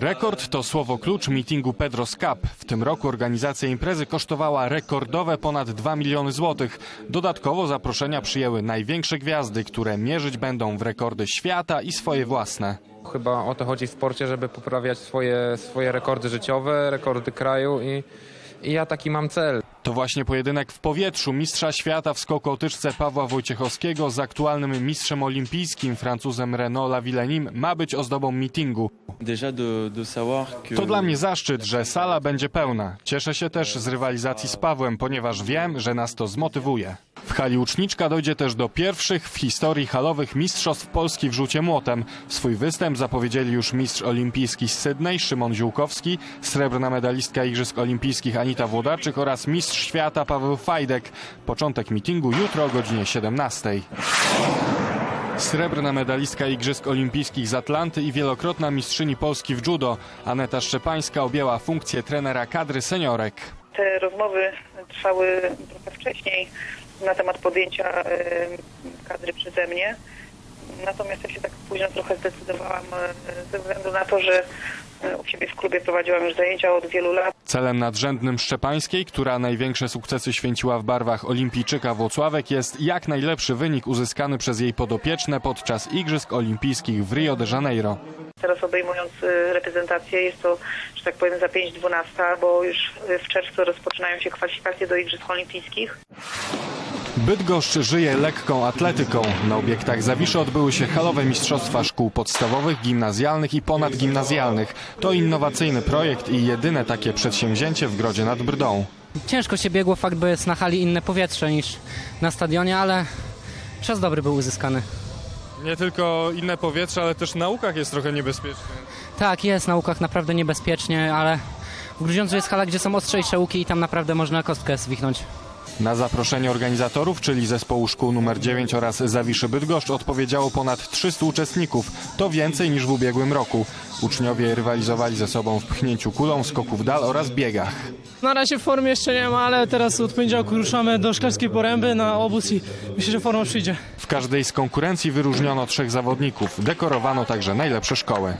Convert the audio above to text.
Rekord to słowo klucz meetingu Pedro's Cup. W tym roku organizacja imprezy kosztowała rekordowe ponad 2 miliony złotych. Dodatkowo zaproszenia przyjęły największe gwiazdy, które mierzyć będą w rekordy świata i swoje własne. Chyba o to chodzi w sporcie, żeby poprawiać swoje, swoje rekordy życiowe, rekordy kraju i, i ja taki mam cel. To właśnie pojedynek w powietrzu mistrza świata w skoku o tyczce Pawła Wojciechowskiego z aktualnym mistrzem olimpijskim Francuzem Renaud Lavillenim ma być ozdobą meetingu. To dla mnie zaszczyt, że sala będzie pełna. Cieszę się też z rywalizacji z Pawłem, ponieważ wiem, że nas to zmotywuje. W hali Łuczniczka dojdzie też do pierwszych w historii halowych mistrzostw Polski w rzucie młotem. Swój występ zapowiedzieli już mistrz olimpijski z Sydney Szymon Ziółkowski, srebrna medalistka Igrzysk Olimpijskich Anita Włodarczyk oraz mistrz świata Paweł Fajdek. Początek mitingu jutro o godzinie 17. Srebrna medalistka Igrzysk Olimpijskich z Atlanty i wielokrotna mistrzyni Polski w judo Aneta Szczepańska objęła funkcję trenera kadry seniorek. Te rozmowy trwały trochę wcześniej na temat podjęcia kadry przeze mnie. Natomiast ja się tak późno trochę zdecydowałam e, ze względu na to, że e, u siebie w klubie prowadziłam już zajęcia od wielu lat. Celem nadrzędnym Szczepańskiej, która największe sukcesy święciła w barwach olimpijczyka Włocławek, jest jak najlepszy wynik uzyskany przez jej podopieczne podczas Igrzysk Olimpijskich w Rio de Janeiro. Teraz obejmując e, reprezentację jest to, że tak powiem, za 5-12, bo już w czerwcu rozpoczynają się kwalifikacje do Igrzysk Olimpijskich. Bydgoszcz żyje lekką atletyką. Na obiektach Zawiszy odbyły się halowe mistrzostwa szkół podstawowych, gimnazjalnych i ponadgimnazjalnych. To innowacyjny projekt i jedyne takie przedsięwzięcie w Grodzie nad Brdą. Ciężko się biegło, fakt, bo jest na hali inne powietrze niż na stadionie, ale czas dobry był uzyskany. Nie tylko inne powietrze, ale też w naukach jest trochę niebezpiecznie. Tak, jest w naukach naprawdę niebezpiecznie, ale w Grudziądzu jest hala, gdzie są ostrzejsze łuki i tam naprawdę można kostkę zwichnąć. Na zaproszenie organizatorów, czyli zespołu szkół nr 9 oraz Zawiszy Bydgoszcz odpowiedziało ponad 300 uczestników. To więcej niż w ubiegłym roku. Uczniowie rywalizowali ze sobą w pchnięciu kulą, skoku w dal oraz biegach. Na razie formy jeszcze nie ma, ale teraz od poniedziałku ruszamy do Szklarskiej Poręby na obóz i myślę, że forma przyjdzie. W każdej z konkurencji wyróżniono trzech zawodników. Dekorowano także najlepsze szkoły.